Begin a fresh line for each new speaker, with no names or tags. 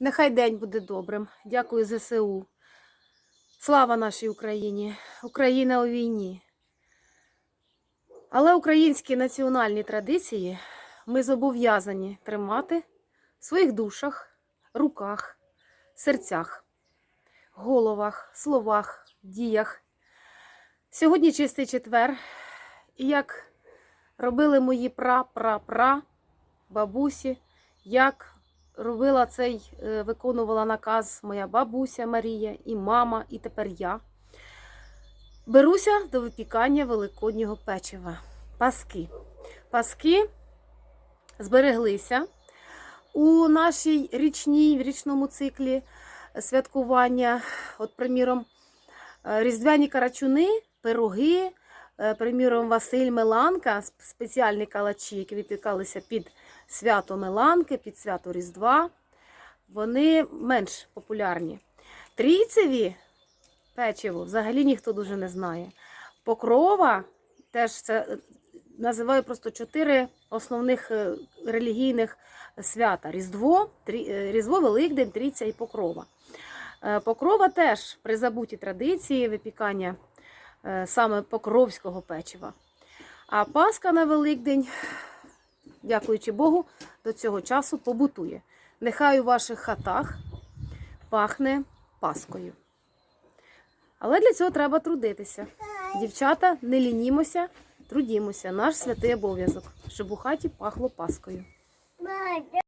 Нехай день буде добрим. Дякую ЗСУ. Слава нашій Україні! Україна у війні. Але українські національні традиції ми зобов'язані тримати в своїх душах, руках, серцях, головах, словах, діях. Сьогодні чистий четвер, і як робили мої пра-пра-пра бабусі, як робила цей, е, виконувала наказ моя бабуся Марія, і мама, і тепер я. Беруся до випікання великоднього печива. Паски. Паски збереглися у нашій річній, в річному циклі святкування. От, приміром, е, різдвяні карачуни, пироги, приміром, Василь Меланка, спеціальні калачі, які випікалися під свято Меланки, під свято Різдва. Вони менш популярні. Трійцеві печиво взагалі ніхто дуже не знає. Покрова теж це е, називаю просто чотири основних е, релігійних свята: Різдво, е, Різдво, Великдень, Трійця і Покрова. Е, Покрова теж призабуті традиції випікання е, саме покровського печива. А Пасха на Великдень, дякуючи Богу, до цього часу побутує. Нехай у ваших хатах пахне паскою. Але для цього треба трудитися. Дівчата, не лінімося, трудімося. Наш святий обов'язок, щоб у хаті пахло паскою.